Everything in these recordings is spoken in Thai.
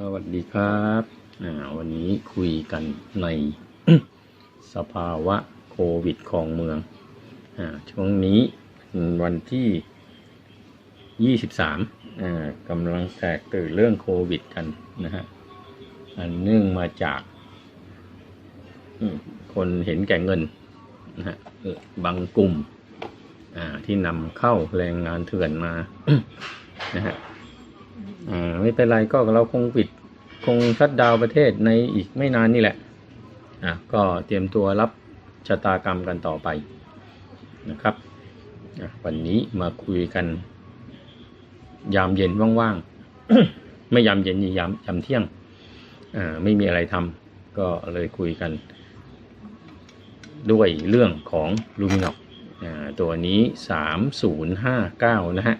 สวัสดีครับวันนี้คุยกันในสภาวะโควิดของเมืองอช่วงนี้วันที่ 23่กำลังแตกตื่นเรื่องโควิดกันนะฮะ อันเนื่องมาจากคนเห็นแก่เงินนะฮะบางกลุ่มที่นำเข้าแรงงานเถื่อนมานะฮะ อ่าไม่เป็นไรก็เราคงปิดคงชัดดาวประเทศในอีกไม่นานนี่แหละอะก็เตรียมตัวรับชะตากรรมกันต่อไปนะครับวันนี้มาคุยกัน ยามเย็นว่างๆ ไม่ยามเย็นนี่ยามยามเที่ยงอ่าไม่มีอะไรทำก็เลยคุยกัน ด้วยเรื่องของลูมินอกตัวนี้ 3059 นะฮะ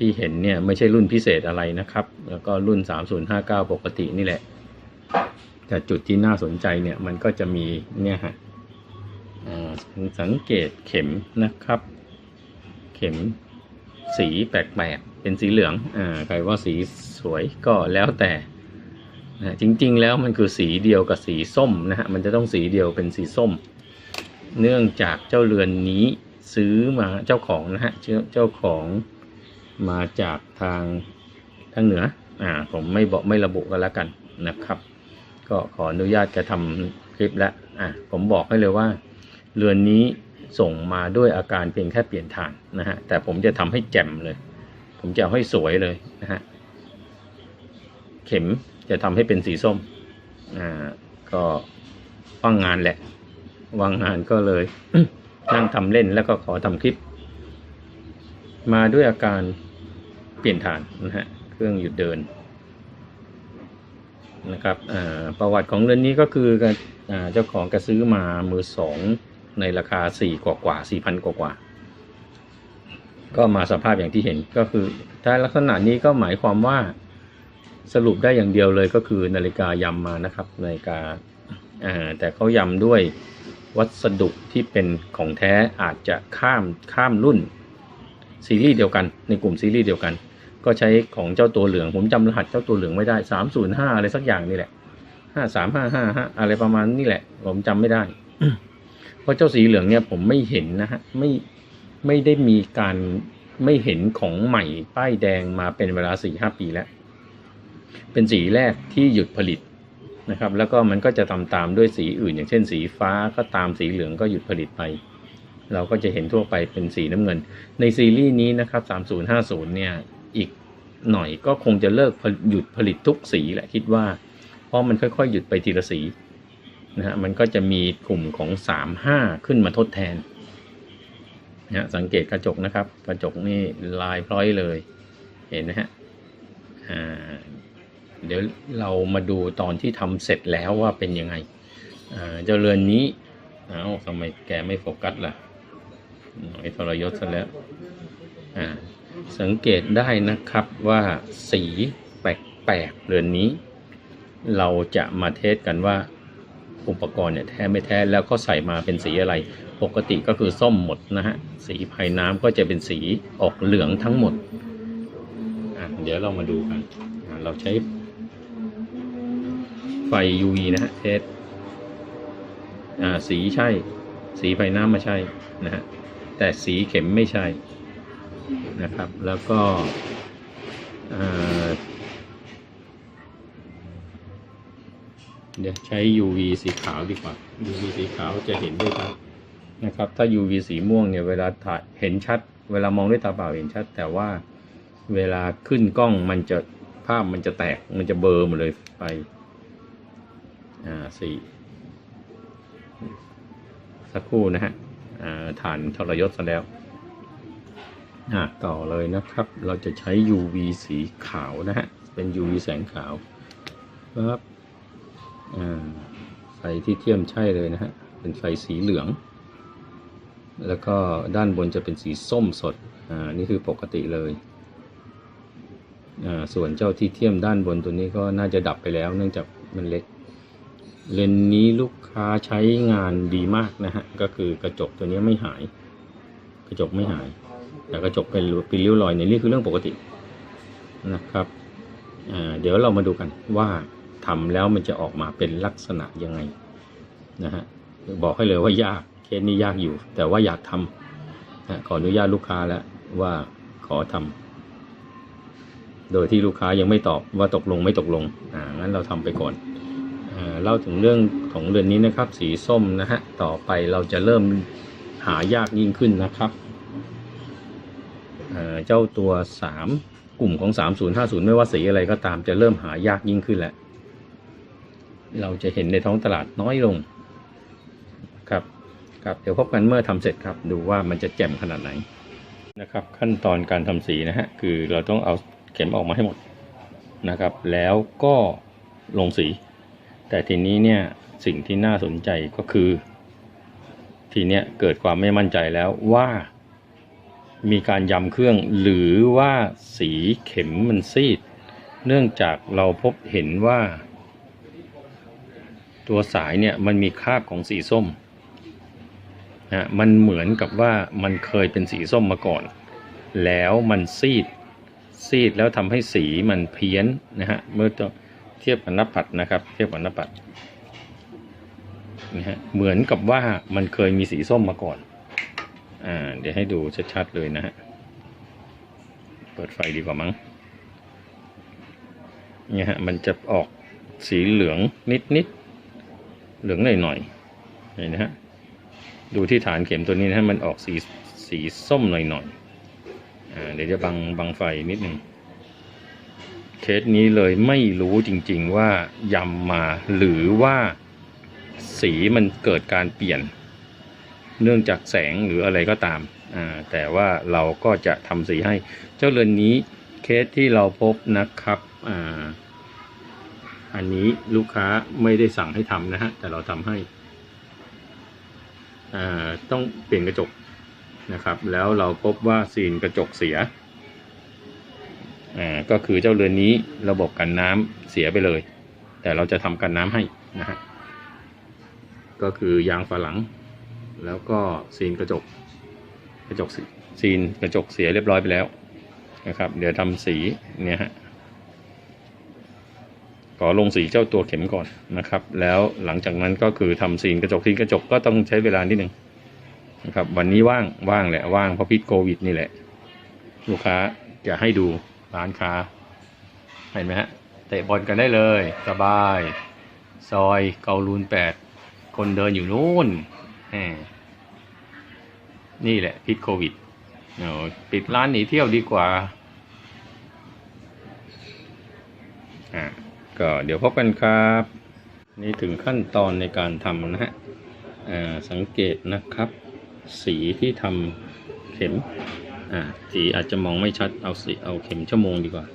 ที่เห็นเนี่ยไม่ใช่รุ่นพิเศษอะไรนะครับ แล้วก็รุ่น 3059 ปกตินี่แหละ แต่จุดที่น่าสนใจเนี่ยมันก็จะมีเนี่ยฮะสังเกตเข็มนะครับ เข็มสีแปลกๆเป็นสีเหลืองอ่าใครว่าสีสวยก็แล้วแต่นะจริงๆแล้วมันคือสีเดียวกับสีส้มนะฮะมันจะต้องสีเดียวเป็นสีส้ม เนื่องจากเจ้าเรือนนี้ซื้อมาเจ้าของนะฮะเจ้าของ มาจากทางทางเหนืออ่าผมไม่บอกไม่ระบุกันแล้วกันนะครับ ก็ขออนุญาตจะทำคลิปแล้วอ่าผมบอกให้เลยว่า เรือนนี้ส่งมาด้วยอาการเพียงแค่เปลี่ยนฐานนะฮะแต่ผมจะทำให้แจ่มเลย ผมจะเอาให้สวยเลยนะฮะเข็มจะทำให้เป็นสีส้มอ่าก็ว่างงานแหละว่างงานก็เลยนั่งทำเล่นแล้วก็ขอทำคลิป มาด้วยอาการ เปลี่ยนฐานนะฮะเครื่องหยุดเดินนะครับประวัติของเรือนนี้ก็คือเจ้าของกระซื้อมามือสองในราคาสี่กว่ากว่าสี่พันกว่ากว่าก็มาสภาพอย่างที่เห็นก็คือ ถ้าลักษณะนี้ก็หมายความว่าสรุปได้อย่างเดียวเลยก็คือนาฬิกายำมานะครับนาฬิกาแต่เขายำด้วยวัสดุที่เป็นของแท้อาจจะข้ามข้ามรุ่นซีรีส์เดียวกัน ในกลุ่มซีรีส์เดียวกัน ก็ใช้ของเจ้าตัวเหลือง ผมจำรหัสเจ้าตัวเหลืองไม่ได้สามศูนย์ห้าอะไรสักอย่างนี่แหละห้าสามห้าห้าฮะอะไรประมาณนี่แหละ ผมจำไม่ได้ เพราะเจ้าสีเหลืองเนี่ยผมไม่เห็นนะฮะไม่ไม่ได้มีการไม่เห็นของใหม่ป้ายแดงมาเป็นเวลาสี่ห้าปีแล้ว เป็นสีแรกที่หยุดผลิตนะครับ แล้วก็มันก็จะตามตามด้วยสีอื่น อย่างเช่น สีฟ้าก็ตามสีเหลืองก็หยุดผลิตไป เราก็จะเห็นทั่วไปเป็นสีน้ำเงิน ในซีรีส์นี้นะครับ 3050 เนี่ย อีกหน่อยก็คงจะเลิกหยุดผลิตทุกสีแหละคิดว่า เพราะมันค่อยๆ หยุดไปทีละสีนะฮะมันก็จะมีกลุ่มของ 35 ขึ้นมาทดแทนนะฮะสังเกตกระจกนะครับ กระจกนี่ลายพร้อยเลยเห็นนะฮะอ่าเดี๋ยวเรามาดูตอนที่ทำเสร็จแล้วว่าเป็นยังไงอ่าเจ้าเรือนนี้เอ้าทำไมแกไม่โฟกัสล่ะหน่อยทรยศซะแล้วอ่า สังเกตได้นะครับว่าสีแปลกๆเรือนนี้ เราจะมาเทสกันว่าอุปกรณ์เนี่ยแท้ไม่แท้แล้วก็ใส่มาเป็นสีอะไร ปกติก็คือส้มหมดนะฮะ สีภายน้ำก็จะเป็นสีออกเหลืองทั้งหมด อะเดี๋ยวเรามาดูกัน เราใช้ไฟ UV นะฮะเทสอ่าสีใช่ สีภายน้ำมาใช่นะฮะ แต่สีเข็มไม่ใช่ นะครับ แล้วก็เดี๋ยวใช้ UV สีขาวดีกว่า UV สีขาวจะเห็นด้ชัดนะครับ ถ้า UV สีม่วงเนี่ยเวลาถ่ายเห็นชัด เวลามองด้วยตาเปล่าเห็นชัด แต่ว่าเวลาขึ้นกล้องมันจะภาพมันจะแตกมันจะเบลอหมดเลยไป อ่าสีสักครู่นะฮะอ่าฐานทรยศซะแล้ว ต่อเลยนะครับ เราจะใช้ UV สีขาวนะฮะ เป็น UV แสงขาวปั๊บไฟที่เทียมใช่เลยนะฮะ เป็นไฟสีเหลือง แล้วก็ด้านบนจะเป็นสีส้มสด อ่า นี่คือปกติเลย อ่า ส่วนเจ้าที่เทียมด้านบนตัวนี้ก็น่าจะดับไปแล้ว เนื่องจากมันเล็ก เลนส์นี้ลูกค้าใช้งานดีมากนะฮะ ก็คือกระจกตัวนี้ไม่หาย กระจกไม่หาย แต่กระจกเป็นเป็นริ้วรอยเนี่ยนี่คือเรื่องปกตินะครับเดี๋ยวเรามาดูกันว่าทำแล้วมันจะออกมาเป็นลักษณะยังไงนะฮะบอกให้เลยว่ายากเคสนี้ยากอยู่ แต่ว่าอยากทำนะขออนุญาตลูกค้าแล้วว่าขอทำโดยที่ลูกค้ายังไม่ตอบว่าตกลงไม่ตกลงอ่างั้นเราทำไปก่อนเล่าถึงเรื่องของเรือนนี้นะครับ สีส้มนะฮะต่อไปเราจะเริ่มหายากยิ่งขึ้นนะครับ เจ้าตัว 3 กลุ่มของ 3050 ไม่ว่าสีอะไรก็ตามจะเริ่มหายากยิ่งขึ้นแล้วเราจะเห็นในท้องตลาดน้อยลงครับครับเดี๋ยวพบกันเมื่อทำเสร็จครับ ดูว่ามันจะแจ่มขนาดไหนนะครับ ขั้นตอนการทำสีนะฮะคือเราต้องเอาเข็มออกมาให้หมดนะครับ แล้วก็ลงสี แต่ทีนี้เนี่ยสิ่งที่น่าสนใจก็คือ ทีเนี้ยเกิดความไม่มั่นใจแล้วว่า มีการยำเครื่องหรือว่าสีเข็มมันซีด เนื่องจากเราพบเห็นว่า ตัวสายเนี่ยมันมีคราบของสีส้มนะมันเหมือนกับว่ามันเคยเป็นสีส้มมาก่อน แล้วมันซีดซีดแล้วทำให้สีมันเพี้ยนนะฮะเมื่อเทียบกับหน้าปัดนะครับ เทียบกับหน้าปัดนะฮะเหมือนกับว่ามันเคยมีสีส้มมาก่อน อ่า เดี๋ยวให้ดูชัดๆเลยนะฮะ เปิดไฟดีกว่ามั้ง เนี่ยฮะ มันจะออกสีเหลืองนิดๆ เหลืองหน่อยๆเห็นนะฮะ ดูที่ฐานเข็มตัวนี้นะฮะ มันออกสีสีส้มหน่อยๆ อ่า เดี๋ยวจะบังบังไฟนิดหนึ่งเคสนี้เลยไม่รู้จริงๆว่ายำมาหรือว่าสีมันเกิดการเปลี่ยน เนื่องจากแสงหรืออะไรก็ตามแต่ว่าเราก็จะทำสีให้เจ้าเรือนนี้เคสที่เราพบนะครับออันนี้ลูกค้าไม่ได้สั่งให้ทำนะฮะแต่เราทำให้ต้องเปลี่ยนกระจกนะครับ แล้วเราพบว่าซีนกระจกเสียก็คือเจ้าเรือนนี้ระบบกันน้ำเสียไปเลย แต่เราจะทำกันน้ำให้นะฮะก็คือยางฝาหลัง แล้วก็ซีนกระจกกระจกซีซีนกระจกเสียเรียบร้อยไปแล้วนะครับ เดี๋ยวทำสีเนี่ยฮะขอลงสีเจ้าตัวเข็มก่อนนะครับ แล้วหลังจากนั้นก็คือทำซีนกระจกซีนกระจกก็ต้องใช้เวลานิดหนึ่งนะครับ วันนี้ว่างว่างแหละว่างเพราะพิษโควิดนี่แหละ ลูกค้าจะให้ดูร้านค้า เห็นไหมฮะเตะบอลกันได้เลย สบาย ซอยเกาลูนแปดคนเดินอยู่นู่น นี่แหละ พิษโควิดปิดร้านหนีเที่ยวดีกว่าอ่าก็เดี๋ยวพบกันครับ นี่ถึงขั้นตอนในการทำนะฮะสังเกตนะครับ สีที่ทำเข็มอ่าสีอาจจะมองไม่ชัดเอาสีเอาเข็มชั่วโมงดีกว่า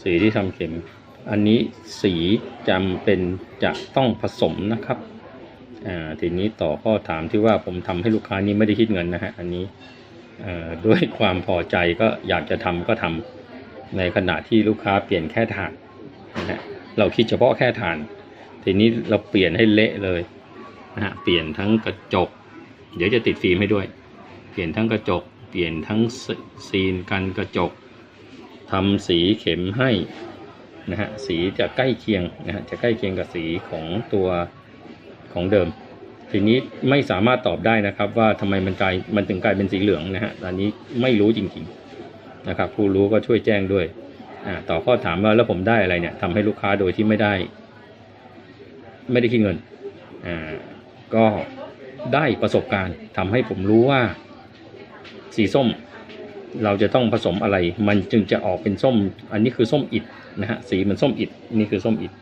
สีที่ทำเข็ม อันนี้สีจำเป็นจะต้องผสมนะครับ อ่าทีนี้ต่อข้อถามที่ว่าผมทำให้ลูกค้านี้ไม่ได้คิดเงินนะฮะอันนี้ด้วยความพอใจก็อยากจะทำก็ทำในขณะที่ลูกค้าเปลี่ยนแค่ฐานนะฮะเราคิดเฉพาะแค่ฐาน ทีนี้เราเปลี่ยนให้เละเลยนะฮะเปลี่ยนทั้งกระจก เดี๋ยวจะติดฟิล์มให้ด้วย เปลี่ยนทั้งกระจก เปลี่ยนทั้งซีนกันกระจกทำสีเข็มให้นะฮะสีจะใกล้เคียงนะฮะจะใกล้เคียงกับสีของตัว ของเดิม ทีนี้ไม่สามารถตอบได้นะครับว่าทำไมมันกลายมันถึงกลายเป็นสีเหลืองนะฮะอันนี้ไม่รู้จริงๆนะครับ ผู้รู้ก็ช่วยแจ้งด้วยต่อข้อถามว่าแล้วผมได้อะไรเนี่ยทำให้ลูกค้าโดยที่ไม่ได้ ไม่ได้คิดเงินอ่าก็ได้ประสบการณ์ทำให้ผมรู้ว่า สีส้ม เราจะต้องผสมอะไร มันจึงจะออกเป็นส้ม อันนี้คือส้มอิดนะฮะสีเหมันส้มอิดนี่คือส้มอิด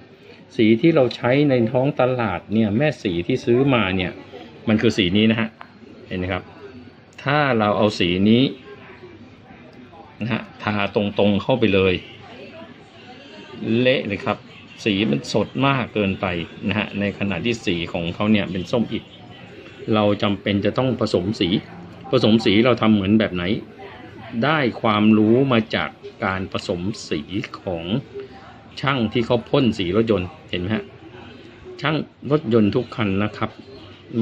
สีที่เราใช้ในท้องตลาดเนี่ยแม่สีที่ซื้อมาเนี่ยมันคือสีนี้นะฮะเห็นไหมครับ ถ้าเราเอาสีนี้นะฮะทาตรงๆเข้าไปเลย เละเลยครับ สีมันสดมากเกินไปนะฮะในขณะที่สีของเขาเนี่ยเป็นส้มอิดเราจำเป็นจะต้องผสมสี ผสมสีเราทำเหมือนแบบไหน ได้ความรู้มาจากการผสมสีของ ช่างที่เขาพ่นสีรถยนต์เห็นไหมฮะช่างรถยนต์ทุกคันนะครับ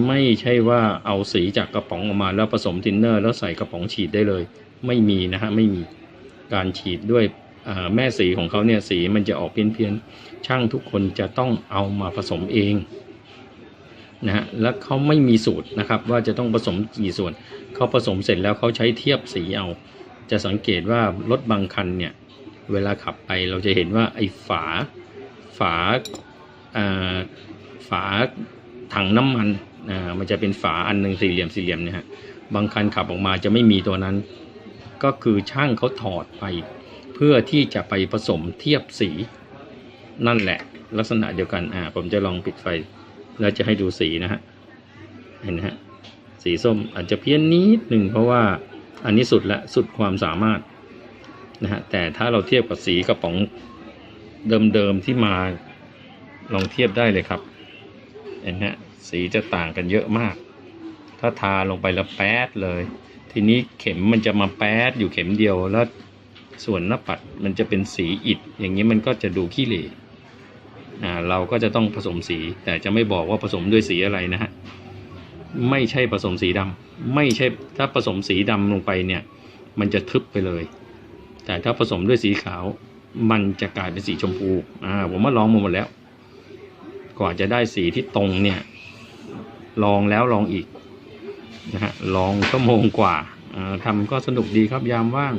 ไม่ใช่ว่าเอาสีจากกระป๋องออกมาแล้วผสมทินเนอร์ แล้วใส่กระป๋องฉีดได้เลย ไม่มีนะฮะไม่มีการฉีดด้วยแม่สีของเขาเนี่ยสีมันจะออกเพี้ยนๆช่างทุกคนจะต้องเอามาผสมเองนะฮะแล้วเขาไม่มีสูตรนะครับว่าจะต้องผสมกี่ส่วนเขาผสมเสร็จแล้วเขาใช้เทียบสีเอา จะสังเกตว่ารถบางคันเนี่ย เวลาขับไปเราจะเห็นว่าไอ้ฝาฝาฝาถังน้ำมันมันจะเป็นฝาอันหนึ่งสี่เหลี่ยมสี่เหลี่ยมเนี่ยฮะบางคันขับออกมาจะไม่มีตัวนั้น ก็คือช่างเขาถอดไป เพื่อที่จะไปผสมเทียบสีนั่นแหละ ลักษณะเดียวกันอ่าผมจะลองปิดไฟ แล้วจะให้ดูสีนะฮะเห็นนะฮะสีส้มอาจจะเพี้ยนนิดหนึ่งเพราะว่าอันนี้สุดละสุดความสามารถ นะฮะแต่ถ้าเราเทียบกับสีกระป๋องเดิมๆที่มาลองเทียบได้เลยครับเห็นฮะสีจะต่างกันเยอะมาก ถ้าทาลงไปแล้วแป๊ดเลย ทีนี้เข็มมันจะมาแป๊ดอยู่เข็มเดียวแล้วส่วนหน้าปัดมันจะเป็นสีอิฐอย่างนี้มันก็จะดูขี้เหร่เราก็จะต้องผสมสี แต่จะไม่บอกว่าผสมด้วยสีอะไรนะฮะไม่ใช่ผสมสีดำไม่ใช่ถ้าผสมสีดำลงไปเนี่ย มันจะทึบไปเลย แต่ถ้าผสมด้วยสีขาว มันจะกลายเป็นสีชมพูอ่าผมมาลองมาหมดแล้ว กว่าจะได้สีที่ตรงเนี่ย ลองแล้วลองอีกนะฮะลองชั่วโมงกว่าอ่าทำก็สนุกดีครับยามว่าง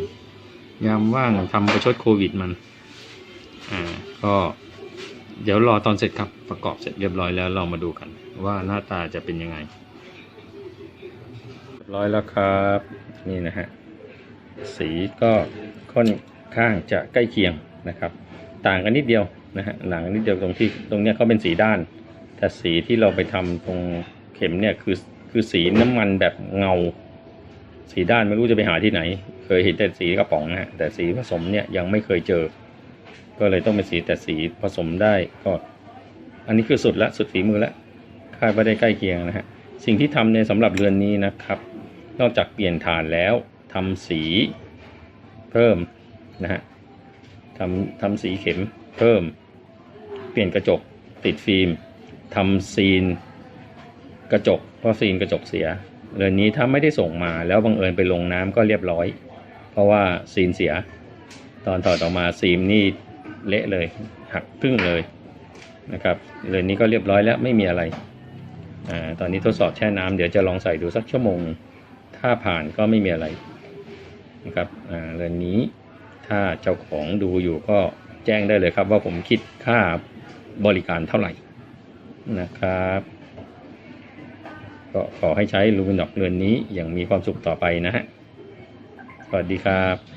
ยามว่างทำประชดโควิดมันอ่าก็เดี๋ยวรอตอนเสร็จครับประกอบเสร็จเรียบร้อยแล้วเรามาดูกัน ว่าหน้าตาจะเป็นยังไงเรียบร้อยแล้วครับ นี่นะฮะ สีก็ค่อนข้างจะใกล้เคียงนะครับ ต่างกันนิดเดียวนะฮะหลังนิดเดียวตรงที่ตรงเนี้ยเขาเป็นสีด้าน แต่สีที่เราไปทำตรงเข็มเนี่ยคือคือสีน้ำมันแบบเงา สีด้านไม่รู้จะไปหาที่ไหน เคยเห็นแต่สีกระป๋องนะฮะแต่สีผสมเนี่ยยังไม่เคยเจอ ก็เลยต้องเป็นสีแต่สีผสมได้ก็ อันนี้คือสุดละสุดฝีมือละคาดว่าได้ใกล้เคียงนะฮะสิ่งที่ทำในสำหรับเรือนนี้นะครับ นอกจากเปลี่ยนฐานแล้ว ทำสีเพิ่มนะฮะทำทำสีเข็มเพิ่ม เปลี่ยนกระจกติดฟิล์มทำซีนกระจกเพราะซีนกระจกเสียเรือนนี้ถ้าไม่ได้ส่งมาแล้วบังเอิญไปลงน้ำก็เรียบร้อย เพราะว่าซีนเสีย ตอนถอดออกมาซีมนี่เละเลยหักครึ่งเลยนะครับเรือนนี้ก็เรียบร้อยแล้วไม่มีอะไรอ่าตอนนี้ทดสอบแช่น้ำเดี๋ยวจะลองใส่ดูสักชั่วโมง ถ้าผ่านก็ไม่มีอะไร นะครับเรือนนี้ถ้าเจ้าของดูอยู่ก็แจ้งได้เลยครับ ว่าผมคิดค่าบริการเท่าไหร่นะครับ ก็ขอให้ใช้ลูมินอกเรือนนี้อย่างมีความสุขต่อไปนะฮะสวัสดีครับ